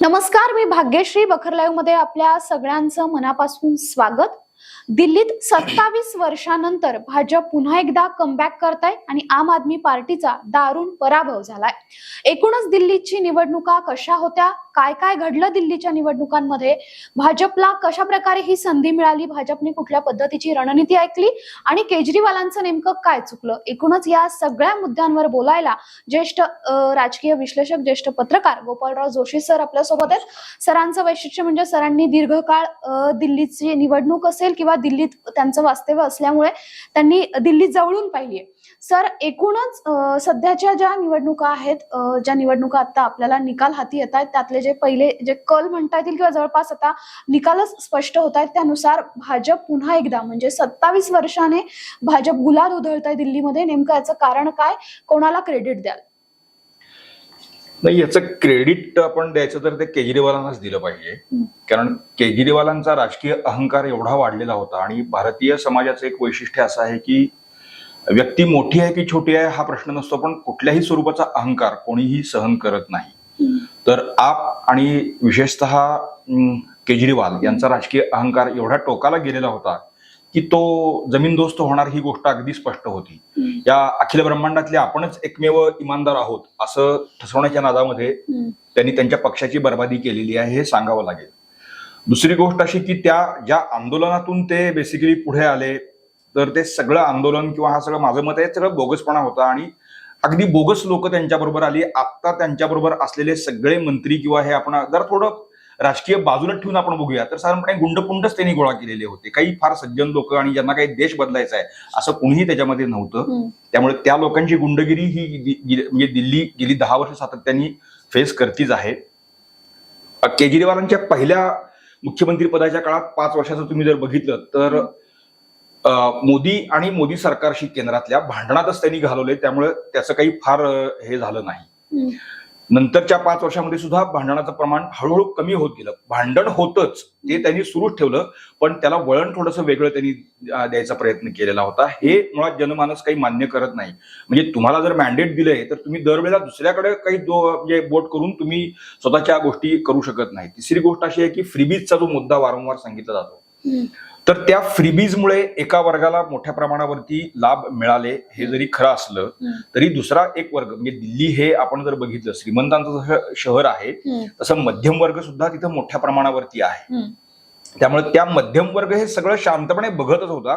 नमस्कार मी भाग्यश्री बखरलाईव्हमध्ये आपल्या सगळ्यांचं मनापासून स्वागत. दिल्लीत सत्तावीस वर्षानंतर भाजप पुन्हा एकदा कमबॅक करताय आणि आम आदमी पार्टीचा दारुण पराभव झालाय. एकूणच दिल्लीची निवडणुका कशा होत्या? काय काय घडलं दिल्लीच्या निवडणुकांमध्ये? भाजपला कशा प्रकारे ही संधी मिळाली? भाजपने कुठल्या पद्धतीची रणनीती ऐकली? आणि केजरीवालांचं नेमकं काय चुकलं? एकूणच या सगळ्या मुद्द्यांवर बोलायला ज्येष्ठ राजकीय विश्लेषक ज्येष्ठ पत्रकार गोपालराव जोशी सर आपल्यासोबत आहेत. सरांचं वैशिष्ट्य म्हणजे सरांनी दीर्घकाळ दिल्लीची निवडणूक असेल किंवा दिल्लीत त्यांचं वास्तव्य असल्यामुळे त्यांनी दिल्ली जवळून पाहिली सर एकूणच सध्याच्या ज्या निवडणुका आहेत ज्या निवडणुका आता आपल्याला निकाल हाती येत आहेत त्यातले जे पहिले जे कल म्हणता येतील किंवा जवळपास आता निकालच स्पष्ट होत आहेत त्यानुसार भाजप पुन्हा एकदा म्हणजे सत्तावीस वर्षाने भाजप गुलाल उधळत आहे दिल्लीमध्ये नेमकं याचं कारण काय? कोणाला क्रेडिट द्याल? नाही याचं क्रेडिट आपण द्यायचं तर ते केजरीवालांनाच दिलं पाहिजे. कारण केजरीवालांचा राजकीय अहंकार एवढा वाढलेला होता आणि भारतीय समाजाचं एक वैशिष्ट्य असं आहे की व्यक्ती मोठी आहे की छोटी आहे हा प्रश्न नसतो पण कुठल्याही स्वरूपाचा अहंकार कोणीही सहन करत नाही तर आप आणि विशेषतः केजरीवाल यांचा राजकीय अहंकार एवढा टोकाला गेलेला होता की तो जमीनदोस्त होणार ही गोष्ट अगदी स्पष्ट होती. या अखिल ब्रह्मांडातले आपणच एकमेव इमानदार आहोत असं ठसवण्याच्या नादामध्ये. त्यांनी त्यांच्या पक्षाची बर्बादी केलेली आहे हे सांगावं लागेल दुसरी गोष्ट अशी की त्या ज्या आंदोलनातून ते बेसिकली पुढे आले तर ते सगळं आंदोलन किंवा हा सगळं माझं मत आहे सगळं बोगसपणा होता आणि अगदी बोगस लोक त्यांच्याबरोबर आली आता त्यांच्याबरोबर असलेले सगळे मंत्री किंवा हे आपण जर थोडं राजकीय बाजूला ठेवून आपण बघूया. तर साधारणपणे गुंडपुंडच त्यांनी गोळा केलेले होते. काही फार सज्जन लोक आणि ज्यांना काही देश बदलायचा आहे असं कुणीही त्याच्यामध्ये नव्हतं. त्यामुळे त्या लोकांची गुंडगिरी ही म्हणजे दिल्ली गेली दहा वर्ष सातत्याने फेस करतीच आहे. केजरीवालांच्या पहिल्या मुख्यमंत्री पदाच्या काळात पाच वर्षाचं तुम्ही जर बघितलं तर मोदी आणि मोदी सरकारशी केंद्रातल्या भांडणातच त्यांनी घालवले त्यामुळे त्याचं काही फार हे झालं नाही. नंतरच्या पाच वर्षामध्ये सुद्धा भांडणाचं प्रमाण हळूहळू कमी होत गेलं. भांडण होतच ते त्यांनी सुरूच ठेवलं पण त्याला वळण थोडंसं वेगळं त्यांनी द्यायचा प्रयत्न केलेला होता. हे मुळात जनमानस काही मान्य करत नाही. म्हणजे तुम्हाला जर मॅन्डेट दिलंय तर तुम्ही दरवेळेला दुसऱ्याकडे काही दो म्हणजे बोट करून तुम्ही स्वतःच्या गोष्टी करू शकत नाही. तिसरी गोष्ट अशी आहे की फ्रीबीजचा जो मुद्दा वारंवार सांगितला जातो. तर त्या फ्रीबीजमुळे एका वर्गाला मोठ्या प्रमाणावरती लाभ मिळाले हे जरी खरं असलं. तरी दुसरा एक वर्ग म्हणजे दिल्ली हे आपण जर बघितलं श्रीमंतांचं जसं शहर आहे. तसं मध्यम वर्ग सुद्धा तिथं मोठ्या प्रमाणावरती आहे. त्यामुळे त्या मध्यम वर्ग हे सगळं शांतपणे बघतच होता.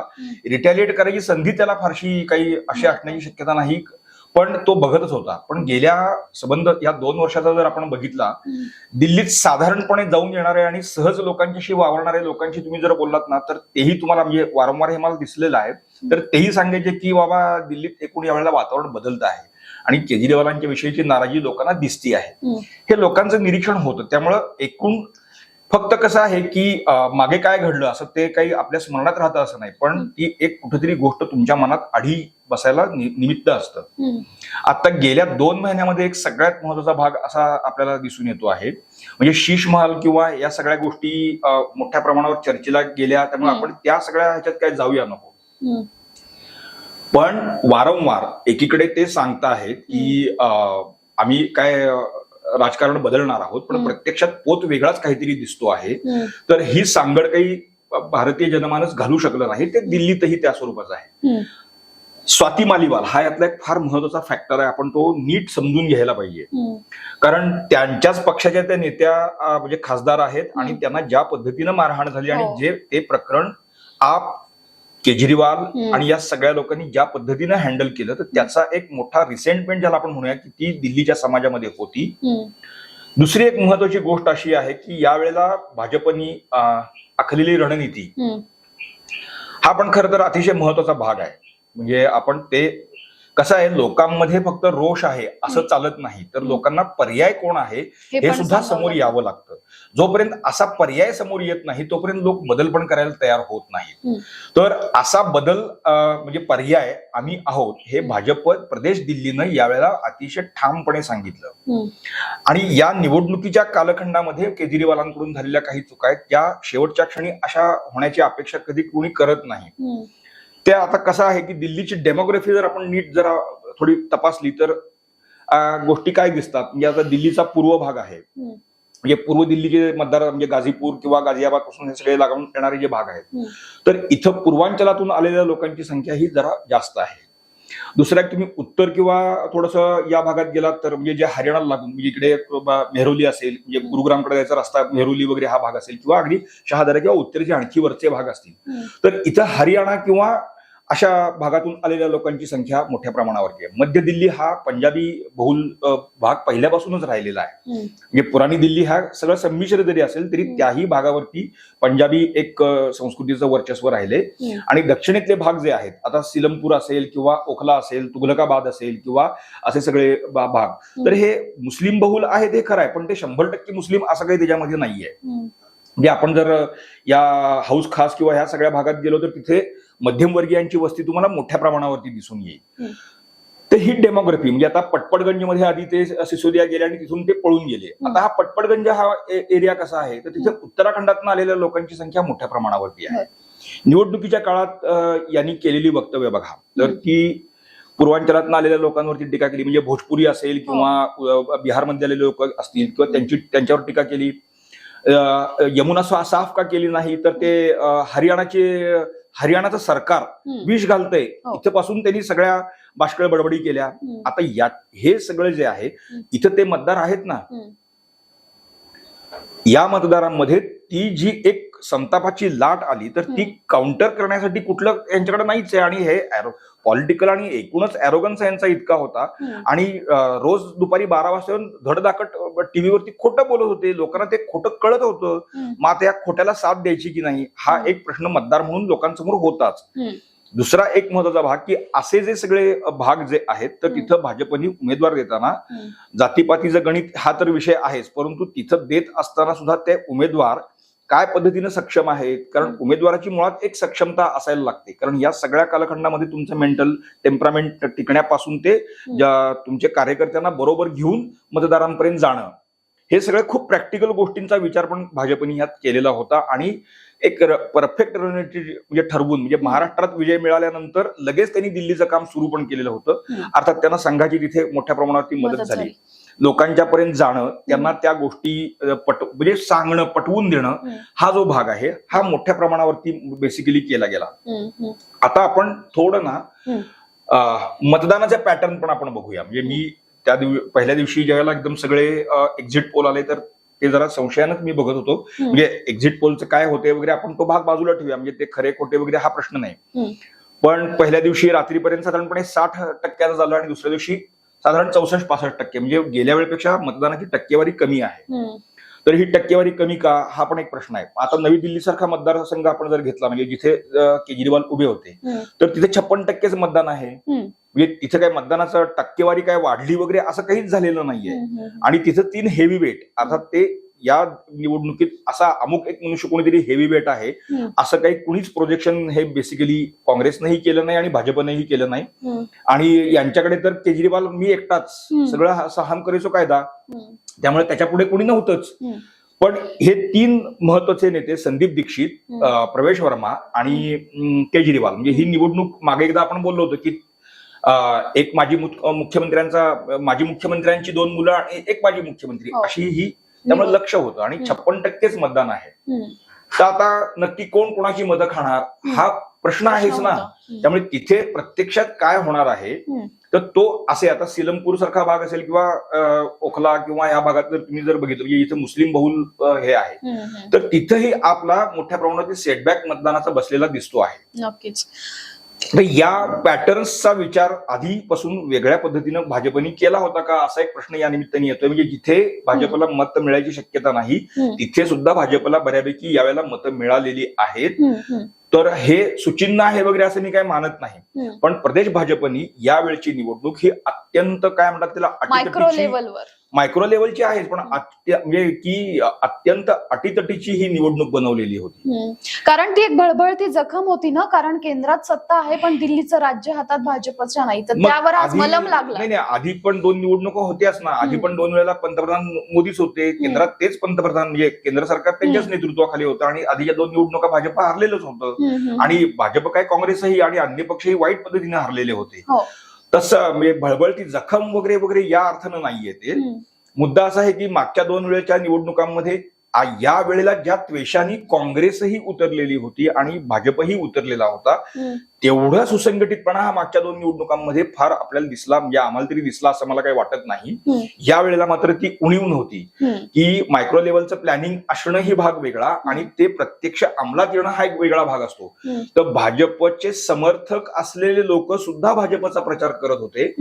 रिटॅलिएट करायची संधी त्याला फारशी काही अशी असण्याची शक्यता नाही पण तो बघतच होता. पण गेल्या संबंध या दोन वर्षाचा जर आपण बघितला. दिल्लीत साधारणपणे जाऊन येणारे आणि सहज लोकांच्याशी वावरणारे लोकांशी तुम्ही जर बोललात ना तर तेही तुम्हाला म्हणजे वारंवार हे मला दिसलेलं आहे. तर तेही सांगायचे की बाबा दिल्लीत एकूण यावेळेला वातावरण बदलत आहे आणि केजरीवालांच्या विषयीची नाराजी लोकांना दिसती आहे. हे लोकांचं निरीक्षण होतं. त्यामुळं एकूण फक्त कसं आहे की मागे काय घडलं असं ते काही आपल्या स्मरणात राहतं असं नाही. पण ती एक कुठेतरी गोष्ट तुमच्या मनात आढी बसायला निमित्त असतं. आता गेल्या दोन महिन्यामध्ये एक सगळ्यात महत्त्वाचा भाग असा आपल्याला दिसून येतो आहे म्हणजे शीश महाल किंवा या सगळ्या गोष्टी मोठ्या प्रमाणावर चर्चेला गेल्या त्यामुळे. आपण त्या सगळ्या ह्याच्यात काय जाऊया नको. पण वारंवार एकीकडे ते सांगता आहेत की आम्ही काय राजकारण बदलणार आहोत पण. प्रत्यक्षात पोत वेगळाच काहीतरी दिसतो आहे. तर ही सांगड काही भारतीय जनमानस घालू शकलं नाही ते दिल्लीतही त्या स्वरूपाचं आहे. स्वाती मालिवाल हा यातला एक फार महत्त्वाचा फॅक्टर आहे आपण तो नीट समजून घ्यायला पाहिजे. कारण त्यांच्याच पक्षाच्या त्या नेत्या म्हणजे खासदार आहेत आणि. त्यांना ज्या पद्धतीनं मारहाण झाली आणि हो. जे ते प्रकरण आप केजरीवाल. आणि या सगळ्या लोकांनी ज्या पद्धतीनं हँडल केलं तर त्याचा एक मोठा रिसेंटमेंट ज्याला आपण म्हणूया की ती दिल्लीच्या समाजामध्ये होती. दुसरी एक महत्वाची गोष्ट अशी आहे की यावेळेला भाजपनी आखलेली रणनीती. हा पण खरं तर अतिशय महत्त्वाचा भाग आहे म्हणजे आपण ते कसं आहे लोकांमध्ये फक्त रोष आहे असं चालत नाही तर. लोकांना पर्याय कोण आहे हे सुद्धा समोर. यावं लागतं जोपर्यंत असा पर्याय समोर येत नाही तोपर्यंत लोक बदल पण करायला तयार होत नाहीत. तर असा बदल म्हणजे पर्याय आम्ही आहोत हे. भाजप प्रदेश दिल्लीनं यावेळेला अतिशय ठामपणे सांगितलं. आणि या निवडणुकीच्या कालखंडामध्ये केजरीवालांकडून झालेल्या काही चुका आहेत त्या शेवटच्या क्षणी अशा होण्याची अपेक्षा कधी कोणी करत नाही. त्या आता कसं आहे की दिल्लीची डेमोग्राफी जर आपण नीट जरा थोडी तपासली तर गोष्टी काय दिसतात म्हणजे आता दिल्लीचा पूर्व भाग आहे. म्हणजे पूर्व दिल्लीचे मतदार म्हणजे गाझीपूर किंवा गाझियाबादपासून हे सगळे लागून येणारे जे भाग आहेत. तर इथं पूर्वांचलातून आलेल्या लोकांची संख्या ही जरा जास्त आहे दुसऱ्या तुम्ही उत्तर किंवा थोडस या भागात गेलात तर म्हणजे जे हरियाणाला लागून म्हणजे इकडे मेहरौली असेल म्हणजे गुरुग्रामकडे जायचा रस्ता मेहरौली वगैरे हा भाग असेल किंवा अगदी शहादारा किंवा उत्तरेचे आणखी वरचे भाग असतील. तर इथं हरियाणा किंवा अशा भागातून आलेल्या लोकांची संख्या मोठ्या प्रमाणावरती आहे मध्य दिल्ली हा पंजाबी बहुल भाग पहिल्यापासूनच राहिलेला आहे. म्हणजे पुराणी दिल्ली हा सगळं संमिश्र जरी असेल तरी. त्याही भागावरती पंजाबी एक संस्कृतीचं वर्चस्व राहिले. आणि दक्षिणेतले भाग जे आहेत आता सिलमपूर असेल किंवा ओखला असेल तुघलकाबाद असेल किंवा असे सगळे भाग तर हे मुस्लिम बहुल आहेत हे खरं आहे पण ते शंभर टक्के मुस्लिम असं काही त्याच्यामध्ये नाहीये. म्हणजे आपण जर या हाऊस खास किंवा ह्या सगळ्या भागात गेलो तर तिथे मध्यमवर्गीयांची वस्ती तुम्हाला मोठ्या प्रमाणावरती दिसून येईल. तर ही डेमोग्राफी म्हणजे आता पटपडगंजमध्ये आधी ते सिसोदिया गेले आणि तिथून ते पळून गेले. आता हा पटपडगंज हा एरिया कसा आहे? तर तिथे उत्तराखंडातून आलेल्या लोकांची संख्या मोठ्या प्रमाणावरती आहे. निवडणुकीच्या काळात यांनी केलेली वक्तव्य बघा. तर. ती पूर्वांचलातून आलेल्या लोकांवरती टीका केली म्हणजे भोजपुरी असेल किंवा बिहारमध्ये आलेले लोक असतील किंवा त्यांची त्यांच्यावर टीका केली यमुना साफ का केली नाही तर ते हरियाणाचे हरियाणाचं सरकार. विष घालतंय हो. इथपासून त्यांनी सगळ्या बाष्कळ बडबडी केल्या. आता या हे सगळं जे आहे. इथं ते मतदार आहेत ना. या मतदारांमध्ये ती जी एक संतापाची लाट आली तर ती. काउंटर करण्यासाठी कुठलं यांच्याकडे नाहीच आहे आणि हे पॉलिटिकल आणि एकूणच अॅरोगन्स यांचा इतका होता. आणि रोज दुपारी बारा वाजता येऊन धडधाकट टीव्हीवरती खोटं बोलत होते लोकांना ते खोटं कळत होतं. मग आता या खोट्याला साथ द्यायची की नाही हा. एक प्रश्न मतदार म्हणून लोकांसमोर होताच. दुसरा एक महत्त्वाचा भाग की असे जे सगळे भाग जे आहेत तर. तिथं भाजपनी उमेदवार देताना. जातीपातीचं गणित हा तर विषय आहेच परंतु तिथं देत असताना सुद्धा ते उमेदवार काय पद्धतीनं सक्षम आहेत कारण. उमेदवाराची मुळात एक सक्षमता असायला लागते. कारण या सगळ्या कालखंडामध्ये तुमचं मेंटल टेम्परामेंट टिकण्यापासून ते ज्या तुमच्या कार्यकर्त्यांना बरोबर घेऊन मतदारांपर्यंत जाणं हे सगळं खूप प्रॅक्टिकल गोष्टींचा विचार पण भाजपने यात केलेला होता. आणि एक परफेक्ट रणनीती म्हणजे ठरवून म्हणजे महाराष्ट्रात विजय मिळाल्यानंतर लगेच त्यांनी दिल्लीचं काम सुरू पण केलेलं होतं. अर्थात त्यांना संघाची तिथे मोठ्या प्रमाणावरती मदत झाली. लोकांच्या पर्यंत जाणं त्यांना त्या गोष्टी पट म्हणजे सांगणं पटवून देणं. हा जो भाग आहे हा मोठ्या प्रमाणावरती बेसिकली केला गेला. आता आपण थोडं ना मतदानाचे पॅटर्न पण आपण बघूया म्हणजे मी त्या दिव पहिल्या दिवशी ज्यावेळेला एकदम सगळे एक्झिट पोल आले तर ते जरा संशयानंच मी बघत होतो. म्हणजे एक्झिट पोलचं काय होते वगैरे आपण तो भाग बाजूला ठेवूया म्हणजे ते खरे खोटे वगैरे हा प्रश्न नाही. पण पहिल्या दिवशी रात्रीपर्यंत साधारणपणे साठ टक्क्याचं झालं आणि दुसऱ्या दिवशी साधारण चौसष्ट पासष्ट टक्के म्हणजे गेल्या वेळेपेक्षा मतदानाची टक्केवारी कमी आहे. तर ही टक्केवारी कमी का हा पण एक प्रश्न आहे आता नवी दिल्ली सारखा मतदारसंघ आपण जर घेतला म्हणजे जिथे केजरीवाल उभे होते. तर तिथे छप्पन टक्केच मतदान आहे. म्हणजे तिथे काय मतदानाचं टक्केवारी काय वाढली वगैरे असं काहीच झालेलं नाहीये. आणि तिथं तीन हेवी वेट अर्थात ते या निवडणुकीत असा अमुक एक मनुष्य कोणीतरी हेवी वेट आहे. असं काही कुणीच प्रोजेक्शन हे बेसिकली काँग्रेसनंही केलं नाही आणि भाजपनंही केलं नाही. आणि यांच्याकडे तर केजरीवाल मी एकटाच. सगळं हा- असा हम करेसो कायदा. त्यामुळे त्याच्या पुढे कोणी नव्हतंच. पण हे तीन महत्त्वाचे नेते संदीप दीक्षित प्रवेश वर्मा आणि केजरीवाल म्हणजे ही निवडणूक मागे एकदा आपण बोललो होतो की एक माजी मुख्यमंत्र्यांचा माजी मुख्यमंत्र्यांची दोन मुलं आणि एक माजी मुख्यमंत्री हो. अशी ही त्यामुळे लक्ष होतं आणि. छप्पन टक्केच मतदान आहे. तर आता नक्की कोण कोणाची मतं खाणार हा प्रश्न आहेच ना. त्यामुळे तिथे प्रत्यक्षात काय होणार आहे. तर तो असे आता सिलमपूर सारखा भाग असेल किंवा ओखला किंवा या भागात जर तुम्ही जर बघितलं म्हणजे इथे मुस्लिम बहुल हे आहे. तर तिथेही आपला मोठ्या प्रमाणात सेटबॅक मतदानाचा बसलेला दिसतो आहे नक्कीच तर या पॅटर्न्सचा विचार आधीपासून वेगळ्या पद्धतीनं भाजपने केला होता का असा एक प्रश्न या निमित्ताने येतोय म्हणजे जिथे भाजपला मत मिळायची शक्यता नाही. तिथे सुद्धा भाजपला बऱ्यापैकी यावेळेला मतं मिळालेली आहेत. तर हे सुचिन्ह आहे वगैरे असं मी काय मानत नाही. पण प्रदेश भाजपनी यावेळची निवडणूक ही अत्यंत काय म्हणतात त्याला मायक्रो लेवलची आहेच पण म्हणजे की अत्यंत अटीतटीची ही निवडणूक बनवलेली होती. कारण ती एक भळभळती जखम होती ना कारण केंद्रात सत्ता आहे पण दिल्लीचं राज्य हातात भाजपच्या नाही. तर त्यावर आज आधी- मलम लागला. नाही नाही आधी पण दोन निवडणुका होत्याच ना. आधी. पण दोन वेळेला पंतप्रधान मोदीच होते. केंद्रात तेच पंतप्रधान म्हणजे केंद्र सरकार त्यांच्याच नेतृत्वाखाली होतं आणि आधीच्या दोन निवडणुका भाजप हारलेलंच होतं. आणि भाजप काय काँग्रेसही आणि अन्य पक्षही वाईट पद्धतीने हरलेले होते. हो. तसं म्हणजे भळबळती जखम वगैरे वगैरे या अर्थानं नाहीये ते हम्म. मुद्दा असा आहे की मागच्या दोन वेळेच्या निवडणुकांमध्ये या वेळेला ज्या त्वेषाने काँग्रेसही उतरलेली होती आणि भाजपही उतरलेला होता. तेवढा सुसंघटितपणा हा मागच्या दोन निवडणुकांमध्ये फार आपल्याला दिसला म्हणजे आम्हाला तरी दिसला असं मला काही वाटत नाही. या वेळेला मात्र ती उणीव नव्हती. की मायक्रो लेवलचं प्लॅनिंग असणं ही भाग वेगळा आणि ते प्रत्यक्ष अंमलात येणं हा एक वेगळा भाग असतो. तर भाजपचे समर्थक असलेले लोक सुद्धा भाजपचा प्रचार करत होते.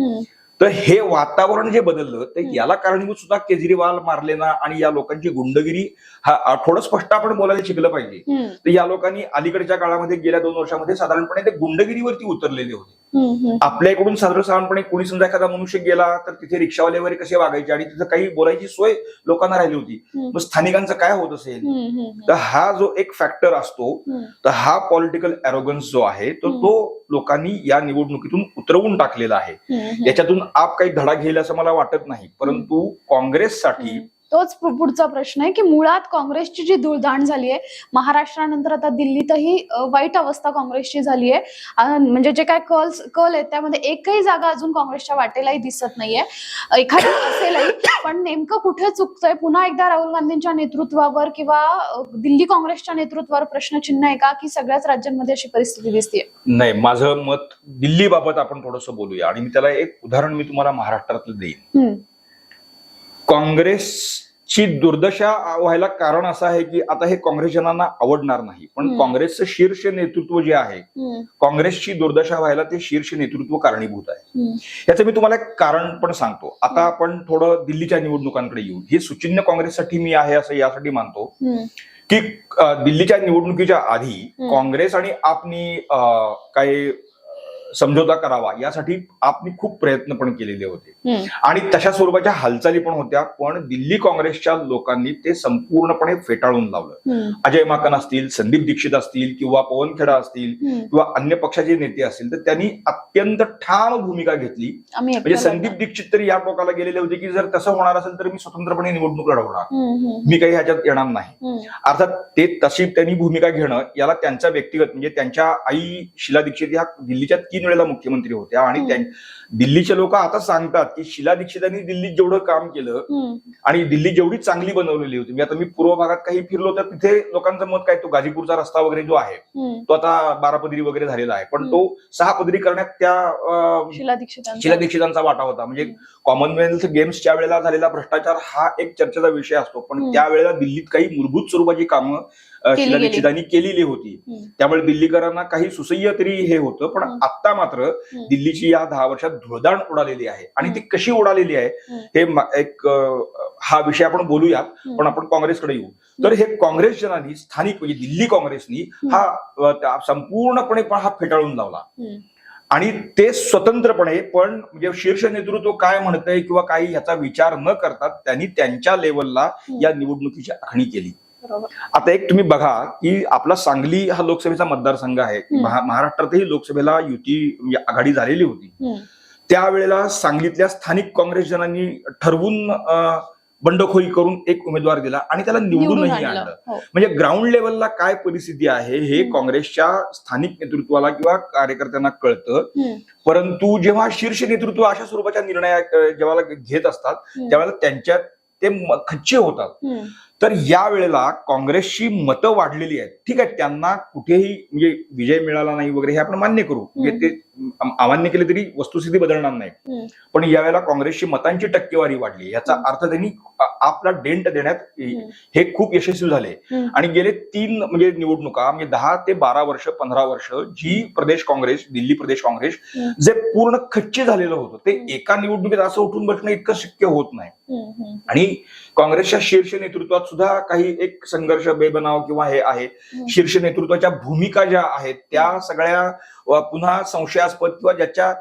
तर हे वातावरण जे बदललं ते. याला कारणीभूत सुद्धा केजरीवाल मारलेना आणि या लोकांची गुंडगिरी हा थोडं स्पष्ट आपण बोलायला शिकलं पाहिजे. तर या लोकांनी अलीकडच्या काळामध्ये गेल्या दोन वर्षामध्ये साधारणपणे ते गुंडगिरीवरती उतरलेले होते हम्म. हम्म. आपल्या इकडून सर्वसाधारणपणे कोणी समजा एखादा मनुष्य गेला तर तिथे रिक्षावाले वगैरे कसे वागायचे आणि तिथं काही बोलायची सोय लोकांना राहिली होती. मग स्थानिकांचं काय होत असेल. तर हा जो एक फॅक्टर असतो. तर हा पॉलिटिकल अरोगन्स जो आहे. तो लोकांनी या निवडणुकीतून उतरवून टाकलेला आहे. याच्यातून आप काही धडा घेईल असं मला वाटत नाही. परंतु काँग्रेससाठी तोच पुढचा प्रश्न आहे की मुळात काँग्रेसची जी धुळधाण झाली आहे महाराष्ट्रानंतर आता दिल्लीतही वाईट अवस्था काँग्रेसची झाली आहे म्हणजे जे काय कल कल आहेत त्यामध्ये एकही जागा अजून काँग्रेसच्या वाटेलाही दिसत नाहीये. एखादी असेलही पण नेमकं कुठे चुकतंय? पुन्हा एकदा राहुल गांधींच्या नेतृत्वावर किंवा दिल्ली काँग्रेसच्या नेतृत्वावर प्रश्नचिन्ह आहे का की सगळ्याच राज्यांमध्ये अशी परिस्थिती दिसते नाही माझं मत दिल्लीबाबत आपण थोडंसं बोलूया. आणि मी त्याला एक उदाहरण मी तुम्हाला महाराष्ट्रातलं देईन. काँग्रेसची दुर्दशा व्हायला कारण असं आहे की आता हे काँग्रेसजनांना आवडणार नाही. पण. काँग्रेसचं शीर्ष नेतृत्व जे आहे काँग्रेसची दुर्दशा व्हायला ते शीर्ष नेतृत्व कारणीभूत आहे. याचं मी तुम्हाला एक कारण पण सांगतो. आता आपण थोडं दिल्लीच्या निवडणुकांकडे येऊ. हे सुचिन्ह काँग्रेससाठी मी आहे असं यासाठी मानतो की दिल्लीच्या निवडणुकीच्या आधी. काँग्रेस आणि आपनी अ, काही समझोता करावा यासाठी आपनी खूप प्रयत्न पण केलेले होते. आणि तशा स्वरूपाच्या हालचाली पण होत्या पण दिल्ली काँग्रेसच्या लोकांनी ते संपूर्णपणे फेटाळून लावलं. अजय माकन असतील संदीप दीक्षित असतील किंवा पवन खेडा असतील किंवा अन्य पक्षाचे नेते असतील तर त्यांनी अत्यंत ठाम भूमिका घेतली. म्हणजे संदीप दीक्षित तरी या टोकाला गेलेले होते की जर तसं होणार असेल तर मी स्वतंत्रपणे निवडणूक लढवणार. मी काही ह्याच्यात येणार नाही. अर्थात ते तशी त्यांनी भूमिका घेणं याला त्यांचा व्यक्तिगत म्हणजे त्यांच्या आई शिला दीक्षित ह्या दिल्लीच्या तीन वेळेला मुख्यमंत्री होत्या आणि. त्या- दिल्लीचे लोक आता सांगतात की शिला दीक्षितांनी दिल्लीत जेवढं काम केलं आणि दिल्ली जेवढी चांगली बनवलेली होती. म्हणजे आता मी पूर्व भागात काही फिरलो तर तिथे लोकांचं मत काय? तो गाझीपूरचा रस्ता वगैरे जो आहे. तो आता बारा पदरी वगैरे झालेला आहे. पण तो सहा पदरी करण्यात त्या शिला दीक्षितांचा. वाटा होता. म्हणजे कॉमनवेल्थ गेम्सच्या वेळेला झालेला भ्रष्टाचार हा एक चर्चेचा विषय असतो पण. त्यावेळेला दिल्लीत काही मूलभूत स्वरूपाची कामं शिला. दीक्षितांनी केलेली होती. त्यामुळे दिल्लीकरांना काही सुसह्य तरी हे होतं पण. आता मात्र. दिल्लीची या दहा वर्षात धुळदाण उडालेली आहे आणि ती कशी उडालेली आहे. हे एक हा विषय आपण बोलूयात. पण आपण काँग्रेसकडे येऊ तर हे काँग्रेस जनांनी स्थानिक म्हणजे दिल्ली काँग्रेसनी हा संपूर्णपणे पण हा फेटाळून लावला. आणि ते स्वतंत्रपणे पण म्हणजे शीर्ष नेतृत्व काय म्हणतंय किंवा काही ह्याचा विचार न करता त्यांनी त्यांच्या लेवलला या निवडणुकीची आखणी केली. आता एक तुम्ही बघा की आपला सांगली हा लोकसभेचा मतदारसंघ आहे. महाराष्ट्रातही लोकसभेला युती म्हणजे आघाडी झालेली होती. त्यावेळेला सांगलीतल्या स्थानिक काँग्रेस जनांनी ठरवून बंडखोरी करून एक उमेदवार दिला आणि त्याला निवडून निवडूनही आणलं हो. म्हणजे ग्राउंड लेवलला काय परिस्थिती आहे हे. काँग्रेसच्या स्थानिक नेतृत्वाला किंवा कार्यकर्त्यांना कळतं. परंतु जेव्हा शीर्ष नेतृत्व अशा स्वरूपाच्या निर्णय जेव्हा घेत असतात. त्यावेळेला त्यांच्यात ते खच्चे होतात. तर या वेळेला काँग्रेसची मतं वाढलेली आहेत ठीक आहे त्यांना कुठेही म्हणजे विजय मिळाला नाही वगैरे हे आपण मान्य करू म्हणजे ते अमान्य केले तरी वस्तुस्थिती बदलणार नाही. पण यावेळेला काँग्रेसची मतांची टक्केवारी वाढली याचा. अर्थ त्यांनी आपला डेंट देण्यात. हे खूप यशस्वी झाले. आणि गेले तीन म्हणजे निवडणुका म्हणजे दहा ते बारा वर्ष पंधरा वर्ष जी प्रदेश काँग्रेस दिल्ली प्रदेश काँग्रेस. जे पूर्ण खच्चे झालेलं होतं ते. एका निवडणुकीत असं उठून बसणं इतकं शक्य होत नाही. आणि काँग्रेसच्या शीर्ष नेतृत्वात सुद्धा काही एक संघर्ष बेबनाव किंवा हे आहे. शीर्ष नेतृत्वाच्या भूमिका ज्या आहेत त्या सगळ्या पुन्हा संशयास्पद किंवा ज्याच्या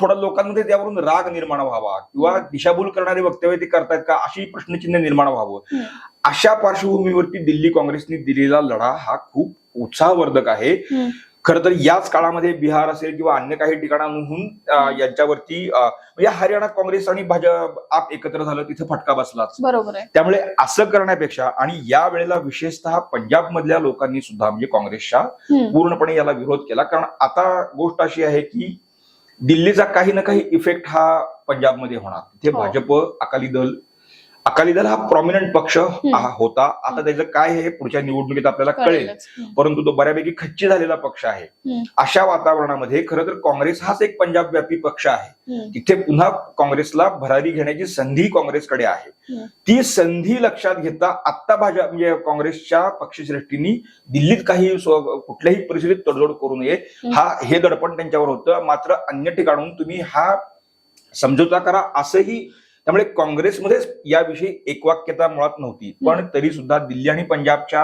थोडा लोकांमध्ये त्यावरून राग निर्माण व्हावा किंवा दिशाभूल करणारे वक्तव्य ते करतायत का अशी प्रश्नचिन्ह निर्माण व्हावं. अशा पार्श्वभूमीवरती दिल्ली काँग्रेसने दिलेला लढा हा खूप उत्साहवर्धक आहे. खरं तर याच काळामध्ये बिहार असेल किंवा अन्य काही ठिकाणांहून यांच्यावरती म्हणजे हरियाणात काँग्रेस आणि भाजप आप एकत्र झालं तिथे फटका बसलाच बरोबर आहे त्यामुळे असं करण्यापेक्षा आणि या वेळेला विशेषतः पंजाब मधल्या लोकांनी सुद्धा म्हणजे काँग्रेसच्या. पूर्णपणे याला विरोध केला कारण आता गोष्ट अशी आहे की दिल्लीचा काही ना काही इफेक्ट हा पंजाबमध्ये होणार तिथे हो. भाजप अकाली दल अकाली दल हा प्रॉमिनंट पक्ष होता आता त्याचं काय हे पुढच्या निवडणुकीत आपल्याला कळेल. परंतु तो बऱ्यापैकी खच्ची झालेला पक्ष आहे. अशा वातावरणामध्ये खरं तर काँग्रेस हाच एक पंजाब व्यापी पक्ष आहे. तिथे पुन्हा काँग्रेसला भरारी घेण्याची संधी काँग्रेसकडे आहे. ती संधी लक्षात घेता आत्ता भाजप म्हणजे काँग्रेसच्या पक्षश्रेष्ठींनी दिल्लीत काही कुठल्याही परिस्थितीत तडजोड करू नये. हा हे दडपण त्यांच्यावर होतं मात्र अन्य ठिकाणून तुम्ही हा समझोता करा असंही त्यामुळे काँग्रेसमध्ये याविषयी एकवाक्यता मुळात नव्हती. पण तरी सुद्धा दिल्ली आणि पंजाबच्या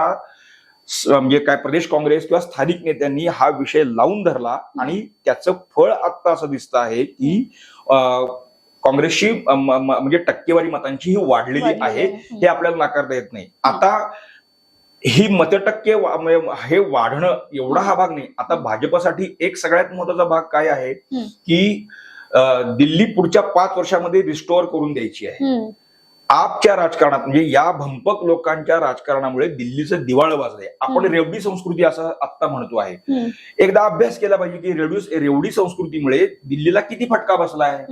म्हणजे काय प्रदेश काँग्रेस किंवा स्थानिक नेत्यांनी हा विषय लावून धरला आणि त्याचं फळ आता असं दिसतं आहे की काँग्रेसची म्हणजे टक्केवारी मतांची ही वाढलेली आहे. हे आपल्याला नाकारता येत नाही. आता ही मतटक्के वा- म्हणजे हे वाढणं एवढा हा भाग नाही. आता भाजपसाठी एक सगळ्यात महत्त्वाचा भाग काय आहे. की दिल्ली पुढच्या पाच वर्षामध्ये रिस्टोअर करून द्यायची आहे. आपच्या राजकारणात म्हणजे या भंपक लोकांच्या राजकारणामुळे दिल्लीचं दिवाळं वाजलंय आपण. रेवडी संस्कृती असं आत्ता म्हणतो आहे. एकदा अभ्यास केला पाहिजे की रेवडी रेवडी संस्कृतीमुळे दिल्लीला किती फटका बसला आहे.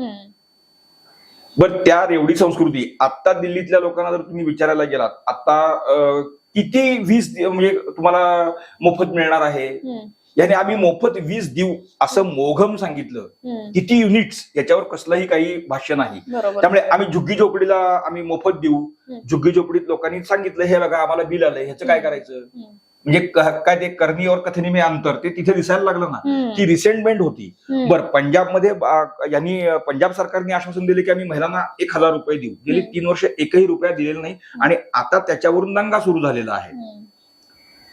बरं त्या रेवडी संस्कृती आता दिल्लीतल्या लोकांना जर तुम्ही विचारायला गेलात आता किती वीज म्हणजे तुम्हाला मोफत मिळणार आहे. याने आम्ही मोफत वीज देऊ असं मोघम सांगितलं. किती युनिट्स याच्यावर कसलंही काही भाष्य नाही त्यामुळे आम्ही झुग्गी झोपडीला आम्ही मोफत देऊ. झुग्गी झोपडीत लोकांनी सांगितलं हे बघा आम्हाला बिल आलंय ह्याचं काय करायचं. म्हणजे काय ते करणी और कथनी में अंतर ते तिथे दिसायला लागलं ना. की रिसेंटमेंट होती. बरं पंजाबमध्ये यांनी पंजाब सरकारने आश्वासन दिले की आम्ही महिलांना एक हजार रुपये देऊ गेली. तीन वर्ष एकही रुपया दिलेला नाही आणि आता त्याच्यावरून दंगा सुरू झालेला आहे.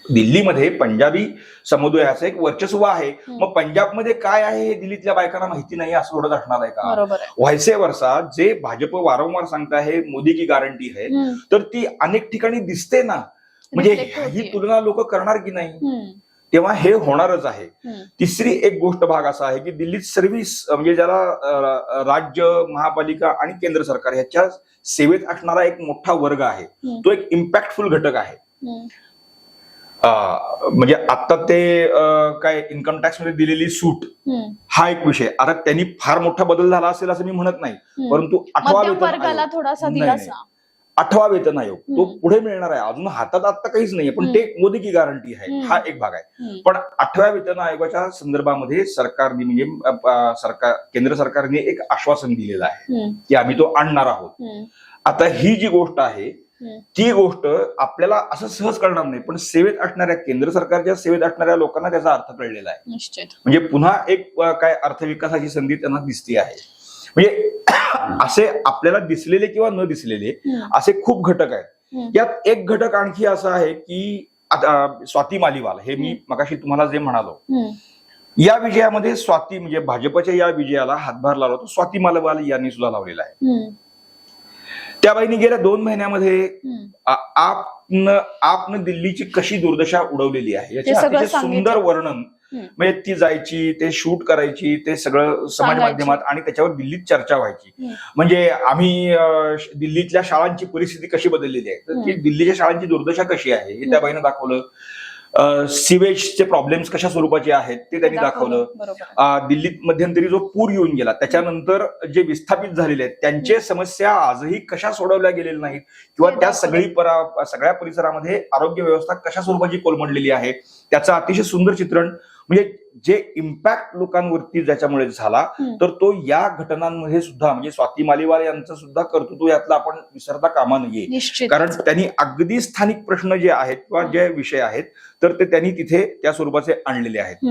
दिल्लीमध्ये पंजाबी समुदायाचं एक वर्चस्व आहे. मग पंजाबमध्ये काय आहे हे दिल्लीतल्या बायकांना माहिती नाही असं थोडं असणार आहे का व्हायसे वर्षा जे भाजप वारंवार सांगत आहे मोदी की गॅरंटी आहे. तर ती अनेक ठिकाणी दिसते ना म्हणजे ही. तुलना लोक करणार की नाही. तेव्हा हे होणारच आहे. तिसरी एक गोष्ट भाग असा आहे की दिल्लीत सर्व्हिस म्हणजे ज्याला राज्य महापालिका आणि केंद्र सरकार ह्याच्या सेवेत असणारा एक मोठा वर्ग आहे. तो एक इम्पॅक्टफुल घटक आहे म्हणजे आता ते काय इन्कम टॅक्समध्ये दिलेली सूट. हा एक विषय आता त्यांनी फार मोठा बदल झाला असेल असं मी म्हणत नाही. परंतु आठवा वेतन थोडासा आठवा वेतन आयोग तो. पुढे मिळणार आहे अजून हातात आता काहीच नाहीये पण. ते मोदी की गॅरंटी आहे. हा एक भाग आहे. पण आठव्या वेतन आयोगाच्या संदर्भामध्ये सरकारने म्हणजे सरकार केंद्र सरकारने एक आश्वासन दिलेलं आहे. की आम्ही तो आणणार आहोत. आता ही जी गोष्ट आहे. ती गोष्ट आपल्याला असं सहज कळणार नाही पण सेवेत असणाऱ्या केंद्र सरकारच्या सेवेत असणाऱ्या लोकांना त्याचा अर्थ कळलेला आहे म्हणजे पुन्हा एक काय अर्थविकासाची संधी त्यांना दिसते आहे म्हणजे असे आपल्याला दिसलेले किंवा न दिसलेले. असे खूप घटक आहेत. यात एक घटक आणखी असा आहे की स्वाती मालिवाल हे मी मगाशी तुम्हाला जे म्हणालो. या विजयामध्ये स्वाती म्हणजे भाजपच्या या विजयाला हातभार लावला तो स्वाती मालिवाल यांनी सुद्धा लावलेला आहे. त्या बाईने गेल्या दोन महिन्यामध्ये आपनं आपनं दिल्लीची कशी दुर्दशा उडवलेली आहे याचे अतिशय सुंदर. वर्णन. म्हणजे ती जायची ते शूट करायची ते सगळं समाज. माध्यमात आणि त्याच्यावर दिल्लीत चर्चा व्हायची. म्हणजे आम्ही दिल्लीतल्या शाळांची परिस्थिती कशी बदललेली आहे तर ती. दिल्लीच्या शाळांची दुर्दशा कशी आहे हे त्या बाईनं दाखवलं सिवेजचे प्रॉब्लेम्स कशा स्वरूपाची आहेत ते त्यांनी दाखवलं दिल्लीत मध्यंतरी जो पूर येऊन गेला त्याच्यानंतर जे विस्थापित झालेले आहेत त्यांचे समस्या आजही कशा सोडवल्या गेलेल्या नाहीत? किंवा त्या. सगळी सगळ्या परिसरामध्ये आरोग्य व्यवस्था कशा स्वरूपाची कोलमडलेली आहे? त्याचं अतिशय सुंदर चित्रण म्हणजे जे इम्पॅक्ट लोकांवरती ज्याच्यामुळे झाला. तर तो या घटनांमध्ये सुद्धा म्हणजे स्वाती मालिवाल यांचं सुद्धा कर्तृत्व यातलं आपण विसरता कामा नये निश्चित कारण त्यांनी अगदी स्थानिक प्रश्न जे आहेत किंवा जे विषय आहेत तर ते त्यांनी तिथे त्या स्वरूपाचे आणलेले आहेत.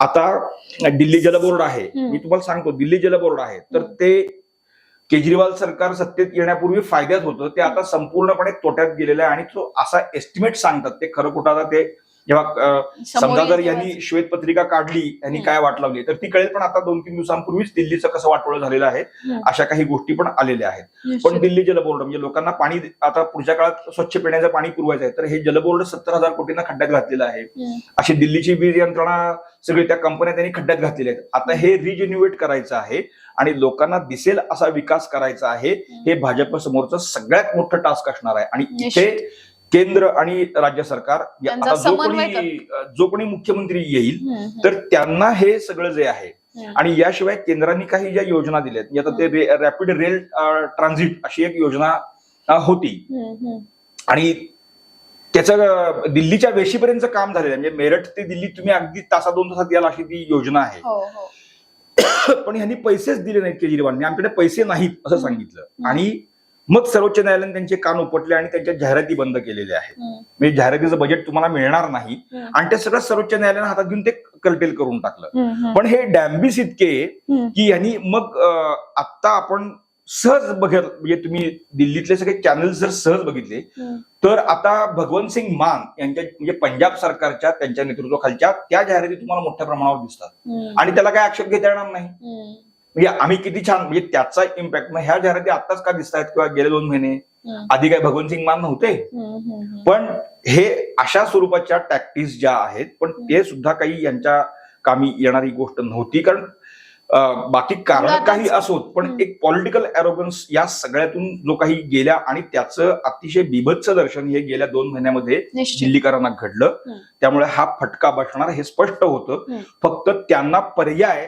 आता दिल्ली जल बोर्ड आहे. मी तुम्हाला सांगतो दिल्ली जल बोर्ड आहे तर. ते केजरीवाल सरकार सत्तेत येण्यापूर्वी फायद्यात होतं ते आता संपूर्णपणे तोट्यात गेलेलं आहे आणि तो असा एस्टिमेट सांगतात ते खरं खोटं आता ते जेव्हा समजा जर यांनी तेव्हाच. श्वेतपत्रिका काढली यांनी हम्म. काय वाट लावली तर ती कळेल पण आता दोन तीन दिवसांपूर्वीच दिल्लीचं कसं वाटोळं झालेलं आहे हम्म. अशा काही गोष्टी पण आलेल्या आहेत पण. दिल्ली जलबोर्ड म्हणजे लोकांना पाणी आता पुढच्या काळात स्वच्छ पिण्याचं पाणी पुरवायचं आहे तर हे जलबोर्ड सत्तर हजार कोटींना खड्ड्यात घातलेलं आहे हम्म. अशी दिल्लीची वीज यंत्रणा सगळी त्या कंपन्या त्यांनी खड्ड्यात घातलेल्या आहेत आता हे रिजिन्युएट करायचं आहे आणि लोकांना दिसेल असा विकास करायचा आहे हे भाजप समोरचं सगळ्यात मोठं टास्क असणार आहे आणि इथे. केंद्र आणि राज्य सरकार आता जो कोणी जो कोणी मुख्यमंत्री येईल. तर त्यांना हे सगळं जे आहे. आणि याशिवाय केंद्राने काही ज्या योजना दिल्यात आता ते रॅपिड रेल ट्रान्झिट अशी एक योजना होती. आणि त्याचं दिल्लीच्या वेशीपर्यंत काम झालेलं म्हणजे मेरठ ते दिल्ली तुम्ही अगदी तासा दोन तासात याल अशी ती योजना आहे हो हो पण ह्यांनी पैसेच दिले नाहीत केजरीवालने आमच्याकडे पैसे नाहीत असं. सांगितलं. आणि मग सर्वोच्च न्यायालयाने त्यांचे कान उपटले आणि त्यांच्या जाहिराती बंद केलेल्या आहेत म्हणजे जाहिरातीचं बजेट तुम्हाला मिळणार नाही. आणि ते सगळं सर्वोच्च न्यायालयाने हातात घेऊन ते कर्टेल करून टाकलं. पण हे डॅम्बिस इतके. की यांनी मग आत्ता आपण सहज बघत म्हणजे तुम्ही दिल्लीतले सगळे चॅनल जर सहज बघितले. तर आता भगवंत सिंग मान यांच्या म्हणजे पंजाब सरकारच्या त्यांच्या नेतृत्वाखालच्या त्या जाहिराती तुम्हाला मोठ्या प्रमाणावर दिसतात. आणि त्याला काय आक्षेप घेता येणार नाही. म्हणजे आम्ही किती छान म्हणजे त्याचा इम्पॅक्ट मग ह्या जाहिराती आत्ताच का दिसत आहेत किंवा गेले दोन महिने. आधी काय भगवंत सिंग मान नव्हते. पण हे अशा स्वरूपाच्या टॅक्टिस ज्या आहेत पण ते सुद्धा काही यांच्या कामी येणारी गोष्ट नव्हती कारण बाकी कारण काही असोत पण. एक पॉलिटिकल अरोगन्स या सगळ्यातून जो काही गेल्या आणि त्याचं अतिशय बिभत्स दर्शन हे गेल्या दोन महिन्यामध्ये दिल्लीकरांना घडलं. त्यामुळे हा फटका बसणार हे स्पष्ट होतं. फक्त त्यांना पर्याय.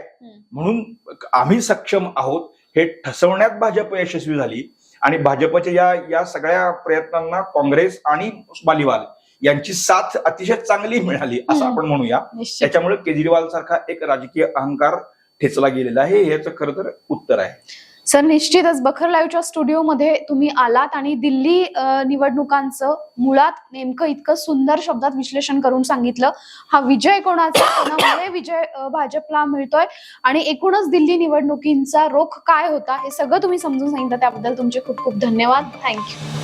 म्हणून आम्ही सक्षम आहोत हे ठसवण्यात भाजप यशस्वी झाली आणि भाजपच्या या या सगळ्या प्रयत्नांना काँग्रेस आणि मालिवाल यांची साथ अतिशय चांगली मिळाली असं. आपण म्हणूया. त्याच्यामुळे केजरीवाल सारखा एक राजकीय अहंकार ठेचला गेलेला आहे हे याचं खरं तर उत्तर आहे. सर निश्चितच बखर लाईव्हच्या स्टुडिओमध्ये तुम्ही आलात आणि दिल्ली निवडणुकांचं मुळात नेमकं इतकं सुंदर शब्दात विश्लेषण करून सांगितलं. हा विजय कोणाचा? कोणामुळे विजय भाजपला मिळतोय? आणि एकूणच दिल्ली निवडणुकींचा रोख काय होता? हे सगळं तुम्ही समजून सांगितलं. त्याबद्दल तुमचे खूप खूप धन्यवाद. थँक्यू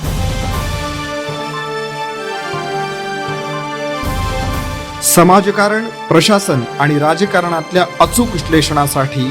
समाजकारण प्रशासन आणि राजकारणातल्या अचूक विश्लेषणासाठी